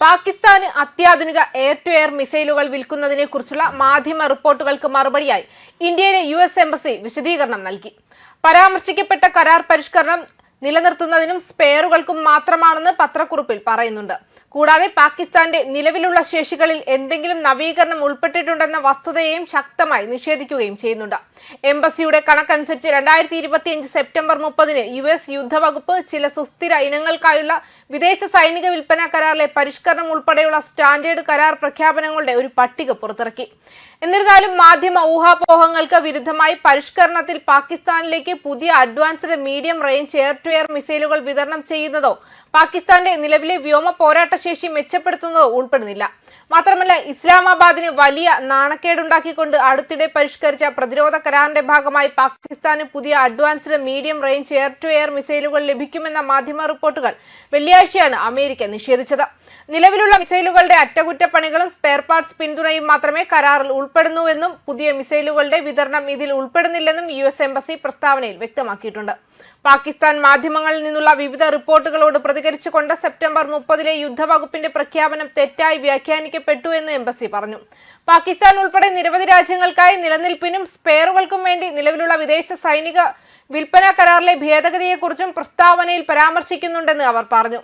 പാകിസ്ഥാന് അത്യാധുനിക air to air മിസൈലുകൾ വിൽക്കുന്നതിനെ കുറിച്ചുള്ള മാധ്യമ റിപ്പോർട്ടുകൾക്ക് മറുപടിയായി ഇന്ത്യയിലെ യു എസ് എംബസി വിശദീകരണം നൽകി. പരാമർശിക്കപ്പെട്ട കരാർ പരിഷ്കരണം നിലനിർത്തുന്നതിനും സ്പെയറുകൾക്കും മാത്രമാണെന്ന് പത്രക്കുറിപ്പിൽ പറയുന്നുണ്ട്. കൂടാതെ പാകിസ്ഥാന്റെ നിലവിലുള്ള ശേഷികളിൽ എന്തെങ്കിലും നവീകരണം ഉൾപ്പെട്ടിട്ടുണ്ടെന്ന വസ്തുതയെയും ശക്തമായി നിഷേധിക്കുകയും ചെയ്യുന്നുണ്ട്. എംബസിയുടെ കണക്കനുസരിച്ച് രണ്ടായിരത്തി ഇരുപത്തിയഞ്ച് സെപ്റ്റംബർ മുപ്പതിന് യു എസ് യുദ്ധവകുപ്പ് ചില സുസ്ഥിര ഇനങ്ങൾക്കായുള്ള വിദേശ സൈനിക വിൽപ്പന കരാറിലെ പരിഷ്കരണം ഉൾപ്പെടെയുള്ള സ്റ്റാൻഡേർഡ് കരാർ പ്രഖ്യാപനങ്ങളുടെ ഒരു പട്ടിക പുറത്തിറക്കി. എന്നിരുന്നാലും മാധ്യമ ഊഹാപോഹങ്ങൾക്ക് വിരുദ്ധമായി പരിഷ്കരണത്തിൽ പാകിസ്ഥാനിലേക്ക് പുതിയ advanced medium range air air മിസൈലുകൾ വിതരണം ചെയ്യുന്നതോ പാകിസ്ഥാന്റെ നിലവിലെ വ്യോമ പോരാട്ട ശേഷി മെച്ചപ്പെടുത്തുന്നതോ ഉൾപ്പെടുന്നില്ല. മാത്രമല്ല ഇസ്ലാമാബാദിന് വലിയ നാണക്കേടുണ്ടാക്കിക്കൊണ്ട് അടുത്തിടെ പരിഷ്കരിച്ച പ്രതിരോധ കരാറിന്റെ ഭാഗമായി പാകിസ്ഥാന് പുതിയ advanced medium range air to air മിസൈലുകൾ ലഭിക്കുമെന്ന മാധ്യമ റിപ്പോർട്ടുകൾ വെള്ളിയാഴ്ചയാണ് അമേരിക്ക നിഷേധിച്ചത്. നിലവിലുള്ള മിസൈലുകളുടെ അറ്റകുറ്റപ്പണികളും സ്പെയർ പാർട്സ് പിന്തുണയും മാത്രമേ കരാറിൽ ഉൾപ്പെടുന്നുവെന്നും പുതിയ മിസൈലുകളുടെ വിതരണം ഇതിൽ ഉൾപ്പെടുന്നില്ലെന്നും യു എംബസി പ്രസ്താവനയിൽ വ്യക്തമാക്കിയിട്ടുണ്ട്. പാകിസ്ഥാൻ മാധ്യമങ്ങളിൽ നിന്നുള്ള വിവിധ റിപ്പോർട്ടുകളോട് പ്രതികരിച്ചുകൊണ്ട് സെപ്റ്റംബർ മുപ്പതിലെ യുദ്ധവകുപ്പിന്റെ പ്രഖ്യാപനം തെറ്റായി വ്യാഖ്യാനിക്കപ്പെട്ടു എന്ന് എംബസി പറഞ്ഞു. പാകിസ്ഥാൻ ഉൾപ്പെടെ നിരവധി രാജ്യങ്ങൾക്കായി നിലനിൽപ്പിനും സ്പെയറുകൾക്കും വേണ്ടി നിലവിലുള്ള വിദേശ സൈനിക വിൽപ്പന കരാറിലെ ഭേദഗതിയെക്കുറിച്ചും പ്രസ്താവനയിൽ പരാമർശിക്കുന്നുണ്ടെന്ന് അവർ പറഞ്ഞു.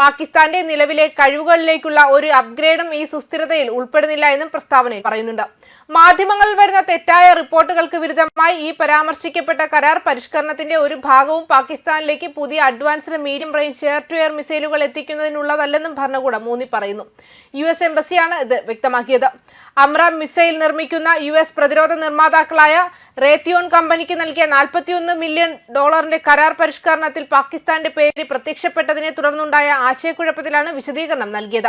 പാകിസ്ഥാന്റെ നിലവിലെ കഴിവുകളിലേക്കുള്ള ഒരു അപ്ഗ്രേഡും ഈ സുസ്ഥിരതയിൽ ഉൾപ്പെടുന്നില്ല എന്നും പ്രസ്താവനയിൽ പറയുന്നുണ്ട്. മാധ്യമങ്ങളിൽ വരുന്ന തെറ്റായ റിപ്പോർട്ടുകൾക്ക് വിരുദ്ധമായി ഈ പരാമർശിക്കപ്പെട്ട കരാർ പരിഷ്കരണത്തിന്റെ ഒരു ഭാഗവും പാകിസ്ഥാനിലേക്ക് പുതിയ advanced medium range air to air മിസൈലുകൾ എത്തിക്കുന്നതിനുള്ളതല്ലെന്നും ഭരണകൂടം ഊന്നി പറയുന്നു. യു എസ് എംബസിയാണ് ഇത് വ്യക്തമാക്കിയത്. അമ്രാം മിസൈൽ നിർമ്മിക്കുന്ന യു എസ് പ്രതിരോധ നിർമ്മാതാക്കളായ റേത്തിയോൺ കമ്പനിക്ക് നൽകിയ നാൽപ്പത്തിയൊന്ന് മില്യൺ ഡോളറിന്റെ കരാർ പരിഷ്കരണത്തിൽ പാകിസ്ഥാന്റെ പേര് പ്രത്യക്ഷപ്പെട്ടതിനെ തുടർന്നുണ്ടായ ആശയക്കുഴപ്പത്തിലാണ് വിശദീകരണം നൽകിയത്.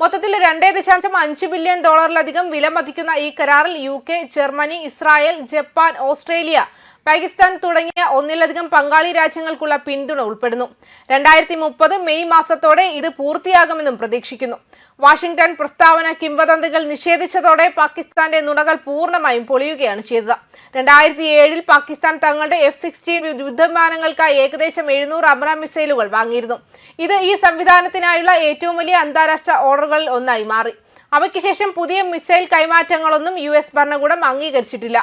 മൊത്തത്തിൽ രണ്ടേ ദശാംശം അഞ്ച് ബില്യൺ ഡോളറിലധികം വില മതിക്കുന്ന ഈ കരാറിൽ U K Germany Israel Japan Australia Pakistan തുടങ്ങിയ ഒന്നിലധികം പങ്കാളി രാജ്യങ്ങൾക്കുള്ള പിന്തുണ ഉൾപ്പെടുന്നു. രണ്ടായിരത്തി മുപ്പത് മെയ് മാസത്തോടെ ഇത് പൂർത്തിയാകുമെന്നും പ്രതീക്ഷിക്കുന്നു. വാഷിംഗ്ടൺ പ്രസ്താവന കിംവദന്തികൾ നിഷേധിച്ചതോടെ പാകിസ്ഥാന്റെ നുണകൾ പൂർണമായും പൊളിയുകയാണ് ചെയ്തത്. രണ്ടായിരത്തി ഏഴിൽ പാകിസ്ഥാൻ തങ്ങളുടെ എഫ് സിക്സ്റ്റീൻ യുദ്ധവിമാനങ്ങൾക്കായി ഏകദേശം എഴുന്നൂറ് അമ്രാം മിസൈലുകൾ വാങ്ങിയിരുന്നു. ഇത് ഈ സംവിധാനത്തിനായുള്ള ഏറ്റവും വലിയ അന്താരാഷ്ട്ര ഓർഡറുകളിൽ ഒന്നായി മാറി. അവയ്ക്ക് ശേഷം പുതിയ മിസൈൽ കൈമാറ്റങ്ങളൊന്നും യു എസ് ഭരണകൂടം അംഗീകരിച്ചിട്ടില്ല.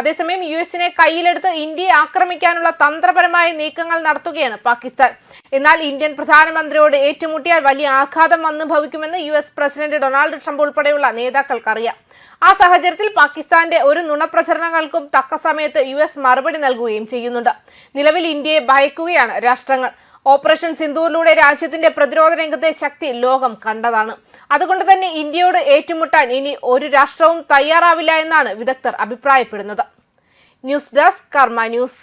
അതേസമയം യു എസിനെ കയ്യിലെടുത്ത് ഇന്ത്യയെ ആക്രമിക്കാനുള്ള തന്ത്രപരമായ നീക്കങ്ങൾ നടത്തുകയാണ് പാകിസ്ഥാൻ. എന്നാൽ ഇന്ത്യൻ പ്രധാനമന്ത്രിയോട് ഏറ്റുമുട്ടിയാൽ വലിയ ആഘാതം വന്നു ഭവിക്കുമെന്ന് U S president Donald Trump ഉൾപ്പെടെയുള്ള നേതാക്കൾക്കറിയാം. ആ സാഹചര്യത്തിൽ പാകിസ്ഥാന്റെ ഒരു നുണപ്രചരണങ്ങൾക്കും തക്ക സമയത്ത് യു എസ് മറുപടി നൽകുകയും ചെയ്യുന്നുണ്ട്. നിലവിൽ ഇന്ത്യയെ ഭയക്കുകയാണ് രാഷ്ട്രങ്ങൾ. ഓപ്പറേഷൻ സിന്ധൂരിലൂടെ രാജ്യത്തിന്റെ പ്രതിരോധ രംഗത്തെ ശക്തി ലോകം കണ്ടതാണ്. അതുകൊണ്ട് തന്നെ ഇന്ത്യയോട് ഏറ്റുമുട്ടാൻ ഇനി ഒരു രാഷ്ട്രവും തയ്യാറാവില്ല എന്നാണ് വിദഗ്ധർ അഭിപ്രായപ്പെടുന്നത്. News desk Karma news.